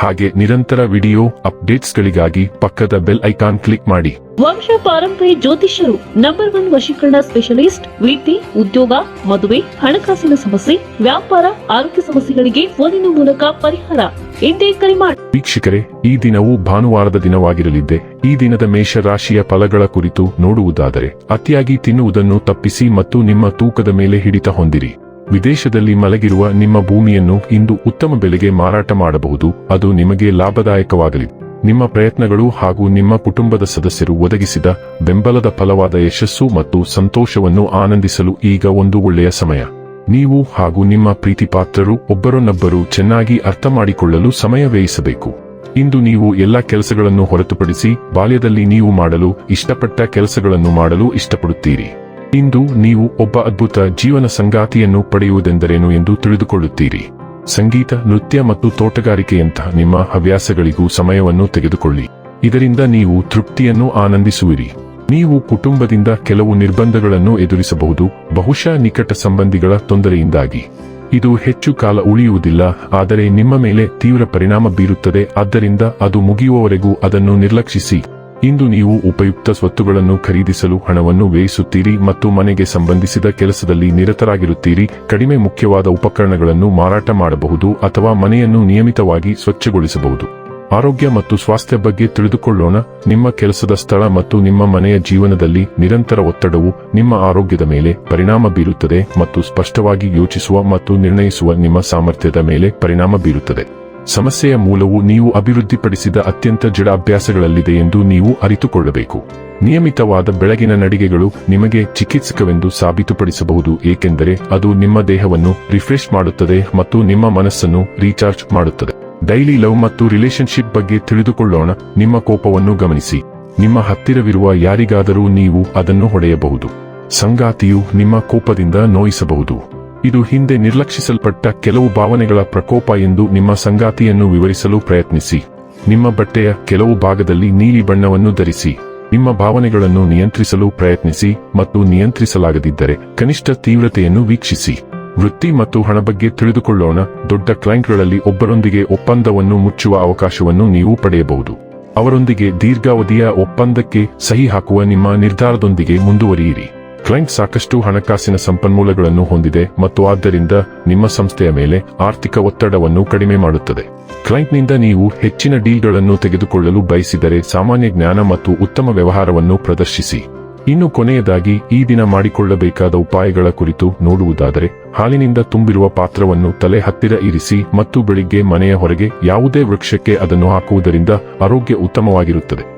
ಹಾಗೆ ನಿರಂತರ ವಿಡಿಯೋ ಅಪ್ಡೇಟ್ಸ್ಗಳಿಗಾಗಿ ಪಕ್ಕದ ಬೆಲ್ ಐಕಾನ್ ಕ್ಲಿಕ್ ಮಾಡಿ. ವಂಶ ಪಾರಂಪರಿ ಜ್ಯೋತಿಷ್ಯರು ನಂಬರ್ ಒನ್ ವಶೀಕರಣ ಸ್ಪೆಷಲಿಸ್ಟ್ ವೃತ್ತಿ ಉದ್ಯೋಗ ಮದುವೆ ಹಣಕಾಸಿನ ಸಮಸ್ಯೆ ವ್ಯಾಪಾರ ಆರೋಗ್ಯ ಸಮಸ್ಯೆಗಳಿಗೆ ಫೋನಿನ ಮೂಲಕ ಪರಿಹಾರ. ಎಂದೇ ಕರೆ ಮಾಡಿ ವೀಕ್ಷಕರೇ ಈ ದಿನವು ಭಾನುವಾರದ ದಿನವಾಗಿರಲಿದೆ ಈ ದಿನದ ಮೇಷ ರಾಶಿಯ ಫಲಗಳ ಕುರಿತು ನೋಡುವುದಾದರೆ ಅತಿಯಾಗಿ ತಿನ್ನುವುದನ್ನು ತಪ್ಪಿಸಿ ಮತ್ತು ನಿಮ್ಮ ತೂಕದ ಮೇಲೆ ಹಿಡಿತ ಹೊಂದಿರಿ. ವಿದೇಶದಲ್ಲಿ ಮಲಗಿರುವ ನಿಮ್ಮ ಭೂಮಿಯನ್ನು ಇಂದು ಉತ್ತಮ ಬೆಲೆಗೆ ಮಾರಾಟ ಮಾಡಬಹುದು. ಅದು ನಿಮಗೆ ಲಾಭದಾಯಕವಾಗಲಿದೆ ನಿಮ್ಮ ಪ್ರಯತ್ನಗಳು ಹಾಗೂ ನಿಮ್ಮ ಕುಟುಂಬದ ಸದಸ್ಯರು ಒದಗಿಸಿದ ಬೆಂಬಲದ ಫಲವಾದ ಯಶಸ್ಸು ಮತ್ತು ಸಂತೋಷವನ್ನು ಆನಂದಿಸಲು ಈಗ ಒಂದು ಒಳ್ಳೆಯ ಸಮಯ. ನೀವು ಹಾಗೂ ನಿಮ್ಮ ಪ್ರೀತಿಪಾತ್ರರು ಒಬ್ಬರನ್ನೊಬ್ಬರು ಚೆನ್ನಾಗಿ ಅರ್ಥ ಮಾಡಿಕೊಳ್ಳಲು ಸಮಯ ವ್ಯಯಿಸಬೇಕು. ಇಂದು ನೀವು ಎಲ್ಲ ಕೆಲಸಗಳನ್ನು ಹೊರತುಪಡಿಸಿ ಬಾಲ್ಯದಲ್ಲಿ ನೀವು ಮಾಡಲು ಇಷ್ಟಪಟ್ಟ ಕೆಲಸಗಳನ್ನು ಮಾಡಲು ಇಷ್ಟಪಡುತ್ತೀರಿ. ಇಂದು ನೀವು ಒಬ್ಬ ಅದ್ಭುತ ಜೀವನ ಸಂಗಾತಿಯನ್ನು ಪಡೆಯುವುದೆಂದರೇನು ಎಂದು ತಿಳಿದುಕೊಳ್ಳುತ್ತೀರಿ. ಸಂಗೀತ, ನೃತ್ಯ ಮತ್ತು ತೋಟಗಾರಿಕೆಯಂತಹ ನಿಮ್ಮ ಹವ್ಯಾಸಗಳಿಗೂ ಸಮಯವನ್ನು ತೆಗೆದುಕೊಳ್ಳಿ. ಇದರಿಂದ ನೀವು ತೃಪ್ತಿಯನ್ನು ಆನಂದಿಸುವಿರಿ. ನೀವು ಕುಟುಂಬದಿಂದ ಕೆಲವು ನಿರ್ಬಂಧಗಳನ್ನು ಎದುರಿಸಬಹುದು, ಬಹುಶಃ ನಿಕಟ ಸಂಬಂಧಿಗಳ ತೊಂದರೆಯಿಂದಾಗಿ. ಇದು ಹೆಚ್ಚು ಕಾಲ ಉಳಿಯುವುದಿಲ್ಲ, ಆದರೆ ನಿಮ್ಮ ಮೇಲೆ ತೀವ್ರ ಪರಿಣಾಮ ಬೀರುತ್ತದೆ, ಆದ್ದರಿಂದ ಅದು ಮುಗಿಯುವವರೆಗೂ ಅದನ್ನು ನಿರ್ಲಕ್ಷಿಸಿ. ಇಂದು ನೀವು ಉಪಯುಕ್ತ ಸ್ವತ್ತುಗಳನ್ನು ಖರೀದಿಸಲು ಹಣವನ್ನು ವ್ಯಯಿಸುತ್ತೀರಿ ಮತ್ತು ಮನೆಗೆ ಸಂಬಂಧಿಸಿದ ಕೆಲಸದಲ್ಲಿ ನಿರತರಾಗಿರುತ್ತೀರಿ. ಕಡಿಮೆ ಮುಖ್ಯವಾದ ಉಪಕರಣಗಳನ್ನು ಮಾರಾಟ ಮಾಡಬಹುದು ಅಥವಾ ಮನೆಯನ್ನು ನಿಯಮಿತವಾಗಿ ಸ್ವಚ್ಛಗೊಳಿಸಬಹುದು. ಆರೋಗ್ಯ ಮತ್ತು ಸ್ವಾಸ್ಥ್ಯ ಬಗ್ಗೆ ತಿಳಿದುಕೊಳ್ಳೋಣ. ನಿಮ್ಮ ಕೆಲಸದ ಸ್ಥಳ ಮತ್ತು ನಿಮ್ಮ ಮನೆಯ ಜೀವನದಲ್ಲಿ ನಿರಂತರ ಒತ್ತಡವು ನಿಮ್ಮ ಆರೋಗ್ಯದ ಮೇಲೆ ಪರಿಣಾಮ ಬೀರುತ್ತದೆ ಮತ್ತು ಸ್ಪಷ್ಟವಾಗಿ ಯೋಚಿಸುವ ಮತ್ತು ನಿರ್ಣಯಿಸುವ ನಿಮ್ಮ ಸಾಮರ್ಥ್ಯದ ಮೇಲೆ ಪರಿಣಾಮ ಬೀರುತ್ತದೆ. ಸಮಸ್ಯೆಯ ಮೂಲವು ನೀವು ಅಭಿವೃದ್ಧಿಪಡಿಸಿದ ಅತ್ಯಂತ ಜಡ ಅಭ್ಯಾಸಗಳಲ್ಲಿದೆ ಎಂದು ನೀವು ಅರಿತುಕೊಳ್ಳಬೇಕು. ನಿಯಮಿತವಾದ ಬೆಳಗಿನ ನಡಿಗೆಗಳು ನಿಮಗೆ ಚಿಕಿತ್ಸಕವೆಂದು ಸಾಬೀತುಪಡಿಸಬಹುದು, ಏಕೆಂದರೆ ಅದು ನಿಮ್ಮ ದೇಹವನ್ನು ರಿಫ್ರೆಶ್ ಮಾಡುತ್ತದೆ ಮತ್ತು ನಿಮ್ಮ ಮನಸ್ಸನ್ನು ರೀಚಾರ್ಜ್ ಮಾಡುತ್ತದೆ. ಡೈಲಿ ಲವ್ ಮತ್ತು ರಿಲೇಶನ್ಶಿಪ್ ಬಗ್ಗೆ ತಿಳಿದುಕೊಳ್ಳೋಣ, ನಿಮ್ಮ ಕೋಪವನ್ನು ಗಮನಿಸಿ. ನಿಮ್ಮ ಹತ್ತಿರವಿರುವ ಯಾರಿಗಾದರೂ ನೀವು ಅದನ್ನು ಹೊಡೆಯಬಹುದು. ಸಂಗಾತಿಯು ನಿಮ್ಮ ಕೋಪದಿಂದ ನೋಯಿಸಬಹುದು. ಇದು ಹಿಂದೆ ನಿರ್ಲಕ್ಷಿಸಲ್ಪಟ್ಟ ಕೆಲವು ಭಾವನೆಗಳ ಪ್ರಕೋಪ ಎಂದು ನಿಮ್ಮ ಸಂಗಾತಿಯನ್ನು ವಿವರಿಸಲು ಪ್ರಯತ್ನಿಸಿ. ನಿಮ್ಮ ಬಟ್ಟೆಯ ಕೆಲವು ಭಾಗದಲ್ಲಿ ನೀಲಿ ಬಣ್ಣವನ್ನು ಧರಿಸಿ. ನಿಮ್ಮ ಭಾವನೆಗಳನ್ನು ನಿಯಂತ್ರಿಸಲು ಪ್ರಯತ್ನಿಸಿ ಮತ್ತು ನಿಯಂತ್ರಿಸಲಾಗದಿದ್ದರೆ ಕನಿಷ್ಠ ತೀವ್ರತೆಯನ್ನು ವೀಕ್ಷಿಸಿ. ವೃತ್ತಿ ಮತ್ತು ಹಣ ಬಗ್ಗೆ ತಿಳಿದುಕೊಳ್ಳೋಣ. ದೊಡ್ಡ ಕ್ಲೈಂಟ್ಗಳಲ್ಲಿ ಒಬ್ಬರೊಂದಿಗೆ ಒಪ್ಪಂದವನ್ನು ಮುಚ್ಚುವ ಅವಕಾಶವನ್ನು ನೀವು ಪಡೆಯಬಹುದು. ಅವರೊಂದಿಗೆ ದೀರ್ಘಾವಧಿಯ ಒಪ್ಪಂದಕ್ಕೆ ಸಹಿ ಹಾಕುವ ನಿಮ್ಮ ನಿರ್ಧಾರದೊಂದಿಗೆ ಮುಂದುವರಿಯಿರಿ. ಕ್ಲೈಂಟ್ ಸಾಕಷ್ಟು ಹಣಕಾಸಿನ ಸಂಪನ್ಮೂಲಗಳನ್ನು ಹೊಂದಿದೆ ಮತ್ತು ಆದ್ದರಿಂದ ನಿಮ್ಮ ಸಂಸ್ಥೆಯ ಮೇಲೆ ಆರ್ಥಿಕ ಒತ್ತಡವನ್ನು ಕಡಿಮೆ ಮಾಡುತ್ತದೆ. ಕ್ಲೈಂಟ್ನಿಂದ ನೀವು ಹೆಚ್ಚಿನ ಡೀಲ್ಗಳನ್ನು ತೆಗೆದುಕೊಳ್ಳಲು ಬಯಸಿದರೆ ಸಾಮಾನ್ಯ ಜ್ಞಾನ ಮತ್ತು ಉತ್ತಮ ವ್ಯವಹಾರವನ್ನು ಪ್ರದರ್ಶಿಸಿ. ಇನ್ನು ಕೊನೆಯದಾಗಿ, ಈ ದಿನ ಮಾಡಿಕೊಳ್ಳಬೇಕಾದ ಉಪಾಯಗಳ ಕುರಿತು ನೋಡುವುದಾದರೆ, ಹಾಲಿನಿಂದ ತುಂಬಿರುವ ಪಾತ್ರವನ್ನು ತಲೆ ಹತ್ತಿರ ಇರಿಸಿ ಮತ್ತು ಬೆಳಿಗ್ಗೆ ಮನೆಯ ಹೊರಗೆ ಯಾವುದೇ ವೃಕ್ಷಕ್ಕೆ ಅದನ್ನು ಹಾಕುವುದರಿಂದ ಆರೋಗ್ಯ ಉತ್ತಮವಾಗಿರುತ್ತದೆ.